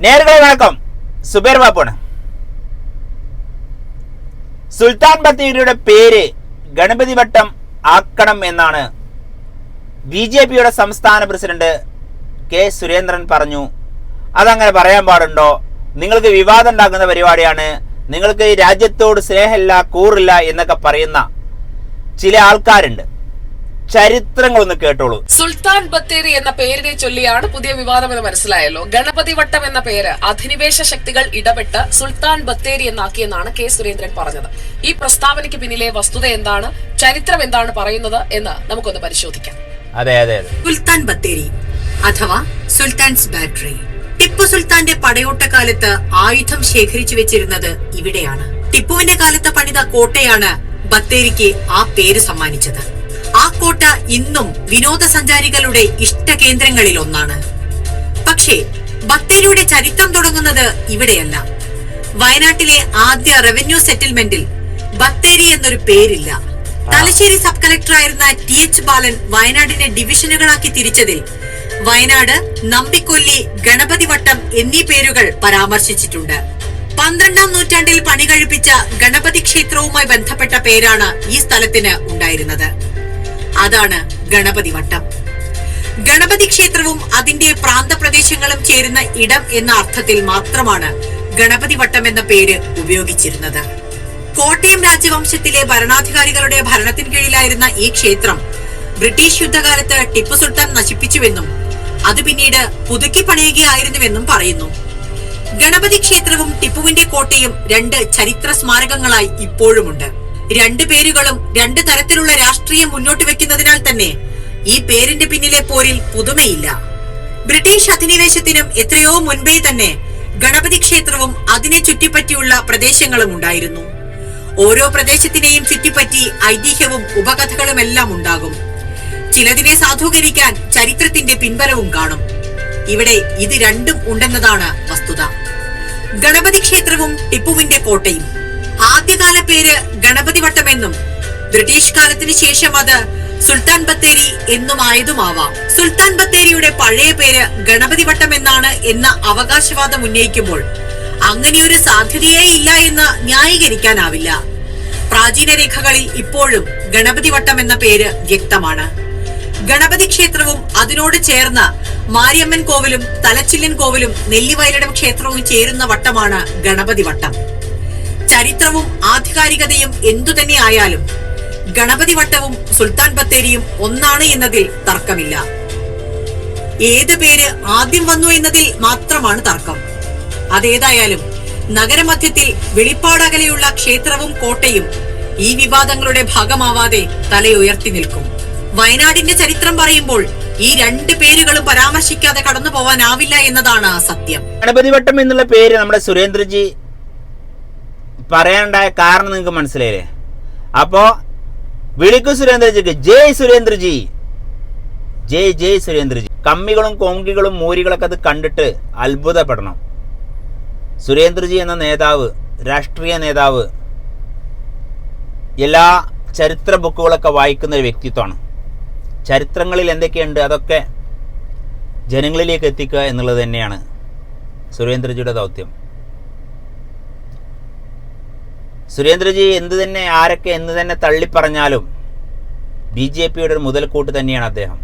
நேர்களை வணக்கம் സുബേർ ബാപ്പാണ് സുൽത്താൻ ബത്തേരിയുടെ പേര് ഗണപതി വട്ടം ആക്കണം എന്നാണ് ബി ജെ പിയുടെ സംസ്ഥാന പ്രസിഡന്റ് കെ സുരേന്ദ്രൻ പറഞ്ഞു അതങ്ങനെ പറയാൻ പാടുണ്ടോ നിങ്ങൾക്ക് വിവാദം ഉണ്ടാക്കുന്ന പരിപാടിയാണ് നിങ്ങൾക്ക് ഈ രാജ്യത്തോട് സ്നേഹമില്ല കൂറില്ല എന്നൊക്കെ പറയുന്ന ചില ആൾക്കാരുണ്ട് ചരിത്രങ്ങളൊന്ന് കേട്ടോളൂ. സുൽത്താൻ ബത്തേരി എന്ന പേരിനെ ചൊല്ലിയാണ് പുതിയ വിവാദം എന്ന് മനസ്സിലായല്ലോ. ഗണപതി വട്ടം എന്ന പേര് അധിനിവേശ ശക്തികൾ ഇടപെട്ട് സുൽത്താൻ ബത്തേരി എന്നാക്കിയെന്നാണ് കെ സുരേന്ദ്രൻ പറഞ്ഞത്. ഈ പ്രസ്താവനയ്ക്ക് പിന്നിലെ വസ്തുത എന്താണ്? ചരിത്രം എന്താണ് പറയുന്നത് എന്ന് നമുക്കൊന്ന് പരിശോധിക്കാം. അതെ അതെ സുൽത്താൻ ബത്തേരി അഥവാ സുൽത്താൻസ് ബാറ്ററി. ടിപ്പു സുൽത്താന്റെ പടയോട്ടക്കാലത്ത് ആയുധം ശേഖരിച്ചു വെച്ചിരുന്നത് ഇവിടെയാണ്. ടിപ്പുവിന്റെ കാലത്ത് പണിത കോട്ടയാണ് ബത്തേരിക്ക് ആ പേര് സമ്മാനിച്ചത്. കോട്ട ഇന്നും വിനോദസഞ്ചാരികളുടെ ഇഷ്ട കേന്ദ്രങ്ങളിൽ ഒന്നാണ് പക്ഷേ ബത്തേരിയുടെ ചരിത്രം തുടങ്ങുന്നത് ഇവിടെയല്ല. വയനാട്ടിലെ ആദ്യ റവന്യൂ സെറ്റിൽമെന്റിൽ ബത്തേരി എന്നൊരു പേരില്ല. തലശ്ശേരി സബ് കളക്ടറായിരുന്ന ടി എച്ച് ബാലൻ വയനാടിനെ ഡിവിഷനുകളാക്കി തിരിച്ചതിൽ വയനാട് നമ്പിക്കൊല്ലി ഗണപതി വട്ടം എന്നീ പേരുകൾ പരാമർശിച്ചിട്ടുണ്ട്. പന്ത്രണ്ടാം നൂറ്റാണ്ടിൽ പണി കഴിപ്പിച്ച ഗണപതി ക്ഷേത്രവുമായി ബന്ധപ്പെട്ട പേരാണ് ഈ സ്ഥലത്തിന് ഉണ്ടായിരുന്നത്. അതാണ് ഗണപതി വട്ടം ഗണപതി ക്ഷേത്രവും അതിന്റെ പ്രാന്തപ്രദേശങ്ങളും ചേരുന്ന ഇടം എന്ന അർത്ഥത്തിൽ മാത്രമാണ് ഗണപതി വട്ടം എന്ന പേര് ഉപയോഗിച്ചിരുന്നത്. കോട്ടയം രാജവംശത്തിലെ ഭരണാധികാരികളുടെ ഭരണത്തിന് കീഴിലായിരുന്ന ഈ ക്ഷേത്രം ബ്രിട്ടീഷ് യുദ്ധകാലത്ത് ടിപ്പു സുൽത്താൻ നശിപ്പിച്ചുവെന്നും അത് പിന്നീട് പുതുക്കി പണിയുകയായിരുന്നുവെന്നും പറയുന്നു. ഗണപതി ക്ഷേത്രവും ടിപ്പുവിന്റെ കോട്ടയും രണ്ട് ചരിത്ര സ്മാരകങ്ങളായി ഇപ്പോഴുമുണ്ട്. രണ്ട് പേരുകളും രണ്ട് തരത്തിലുള്ള രാഷ്ട്രീയം മുന്നോട്ട് വെക്കുന്നതിനാൽ തന്നെ ഈ പേരിന്റെ പിന്നിലെ പോരിൽ പുതുമയില്ല. ബ്രിട്ടീഷ് അധിനിവേശത്തിനും എത്രയോ മുൻപേ തന്നെ ഗണപതി ക്ഷേത്രവും അതിനെ ചുറ്റിപ്പറ്റിയുള്ള പ്രദേശങ്ങളും ഉണ്ടായിരുന്നു. ഓരോ പ്രദേശത്തിനെയും ചുറ്റിപ്പറ്റി ഐതിഹ്യവും ഉപകഥകളും എല്ലാം ഉണ്ടാകും. ചിലതിനെ സാധൂകരിക്കാൻ ചരിത്രത്തിന്റെ പിൻബലവും കാണും. ഇവിടെ ഇത് രണ്ടും ഉണ്ടെന്നതാണ് വസ്തുത. ഗണപതി ക്ഷേത്രവും ടിപ്പുവിന്റെ കോട്ടയും. ആദ്യകാല പേര് വട്ടമെന്നും ബ്രിട്ടീഷ് കാലത്തിന് ശേഷം അത് സുൽത്താൻ ബത്തേരി എന്നുമായതുമാവാം. സുൽത്താൻ ബത്തേരിയുടെ പഴയ പേര് ഗണപതി വട്ടം എന്നാണ് എന്ന അവകാശവാദം ഉന്നയിക്കുമ്പോൾ അങ്ങനെയൊരു സാധ്യതയേ ഇല്ല എന്ന് ന്യായീകരിക്കാനാവില്ല. പ്രാചീന രേഖകളിൽ ഇപ്പോഴും ഗണപതി വട്ടം എന്ന പേര് വ്യക്തമാണ്. ഗണപതി ക്ഷേത്രവും അതിനോട് ചേർന്ന മാരിയമ്മൻ കോവിലും തലച്ചില്ലൻ കോവിലും നെല്ലിവയലിടം ക്ഷേത്രവും ചേരുന്ന വട്ടമാണ് ഗണപതി വട്ടം. ചരിത്രവും ആധികാരികതയും എന്തുതന്നെ ആയാലും ഗണപതി വട്ടവും സുൽത്താൻ ബത്തേരിയും ഒന്നാണ് എന്നതിൽ തർക്കമില്ല. ഏത് പേര് ആദ്യം വന്നു എന്നതിൽ മാത്രമാണ് തർക്കം. അതേതായാലും നഗരമധ്യത്തിൽ വെളിപ്പാടകലെയുള്ള ക്ഷേത്രവും കോട്ടയും ഈ വിവാദങ്ങളുടെ ഭാഗമാവാതെ തലയുയർത്തി നിൽക്കും. വയനാടിന്റെ ചരിത്രം പറയുമ്പോൾ ഈ രണ്ട് പേരുകളും പരാമർശിക്കാതെ കടന്നു പോവാനാവില്ല എന്നതാണ് സത്യം. ഗണപതി വട്ടം എന്നുള്ള പേര് നമ്മുടെ സുരേന്ദ്രജി പറയാനുണ്ടായ കാരണം നിങ്ങൾക്ക് മനസ്സിലായില്ലേ? അപ്പോ വിളിക്കു സുരേന്ദ്രജിക്ക്. ജയ് സുരേന്ദ്രജി. ജയ് ജയ് സുരേന്ദ്രജി. കമ്മികളും കോങ്കികളും മൂരികളൊക്കെ അത് കണ്ടിട്ട് അത്ഭുതപ്പെടണം. സുരേന്ദ്രജി എന്ന നേതാവ് രാഷ്ട്രീയ നേതാവ് എല്ലാ ചരിത്ര ബുക്കുകളൊക്കെ വായിക്കുന്ന ഒരു വ്യക്തിത്വമാണ്. ചരിത്രങ്ങളിൽ എന്തൊക്കെയുണ്ട് അതൊക്കെ ജനങ്ങളിലേക്ക് എത്തിക്കുക എന്നുള്ളത് തന്നെയാണ് സുരേന്ദ്രജിയുടെ ദൗത്യം. സുരേന്ദ്രജി എന്ത് തന്നെ ആരൊക്കെ എന്ന് തന്നെ തള്ളിപ്പറഞ്ഞാലും ബി ജെ പിയുടെ ഒരു മുതൽക്കൂട്ട് തന്നെയാണ് അദ്ദേഹം.